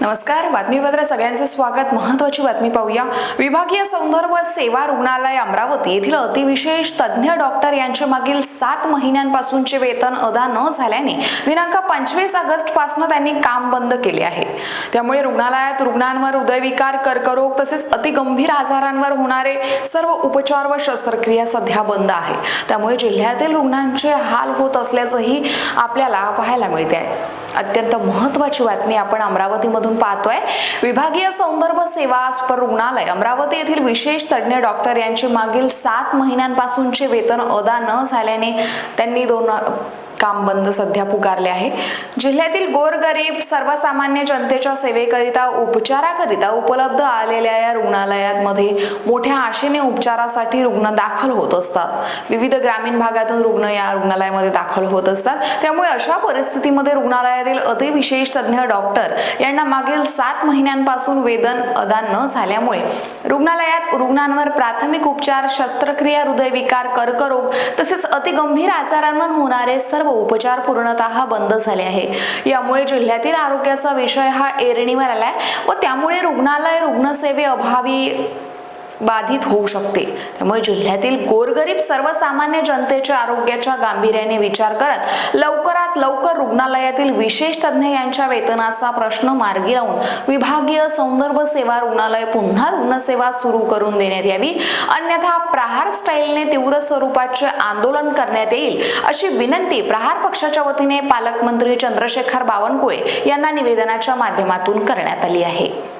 नमस्कार बातमीपत्र सगळ्यांचं स्वागत. महत्वाची बातमी पाहूया. विभागीय संदर्भ सेवा रुग्णालय अमरावती येथील अतिविशेष तज्ज्ञ डॉक्टर यांच्या मागील सात महिन्यांपासूनचे वेतन अदा न झाल्याने दिनांक पंचवीस ऑगस्टपासून त्यांनी काम बंद केले आहे. त्यामुळे रुग्णालयात रुग्णांवर हृदयविकार कर्करोग तसेच अतिगंभीर आजारांवर होणारे सर्व उपचार व शस्त्रक्रिया सध्या बंद आहे. त्यामुळे जिल्ह्यातील रुग्णांचे हाल होत असल्याचंही आपल्याला पाहायला मिळते आहे अत्यंत महत्वाची बातमी आपण अमरावतीमधून पाहतोय. विभागीय संदर्भ सेवा सुपर रुग्णालय अमरावती येथील विशेष तज्ज्ञ डॉक्टर यांचे मागील सात महिन्यांपासूनचे वेतन अदा न झाल्याने त्यांनी दोन काम बंद सध्या पुकारले आहे. जिल्ह्यातील गोरगरीब सर्वसामान्य जनतेच्या सेवेकरिता उपचाराकरिता उपलब्ध आलेल्या या रुग्णालयांमध्ये मोठ्या आशेने उपचारासाठी रुग्ण दाखल होत असतात. विविध ग्रामीण भागातून रुग्ण या रुग्णालयामध्ये दाखल होत असतात. त्यामुळे अशा परिस्थितीमध्ये रुग्णालयातील अतिविशेष तज्ज्ञ डॉक्टर यांना मागील सात महिन्यांपासून वेतन अदा न झाल्यामुळे रुग्णालयात रुग्णांवर प्राथमिक उपचार शस्त्रक्रिया हृदयविकार कर्करोग तसेच अतिगंभीर आजारांवर होणारे सर्व उपचार पूर्णतः बंद झाले आहे यामुळे जिल्ह्यातील आरोग्याचा विषय हा एरणीवर आलाय व त्यामुळे रुग्णालय रुग्णसेवे अभावी बाधित होऊ शकते. त्यामुळे जिल्ह्यातील गोरगरीब सर्वसामान्य जनतेच्या आरोग्याच्या गांभीर्याने विचार करत लवकरात लवकर रुग्णालयातील विशेष तज्ज्ञ यांच्या वेतनाचा प्रश्न मार्गी लावून विभागीय संदर्भ सेवा रुग्णालय पुन्हा रुग्णसेवा सुरू करून देण्यात यावी. अन्यथा प्रहार स्टाईलने तीव्र स्वरूपाचे आंदोलन करण्यात येईल अशी विनंती प्रहार पक्षाच्या वतीने पालकमंत्री चंद्रशेखर बावनकुळे यांना निवेदनाच्या माध्यमातून करण्यात आली आहे.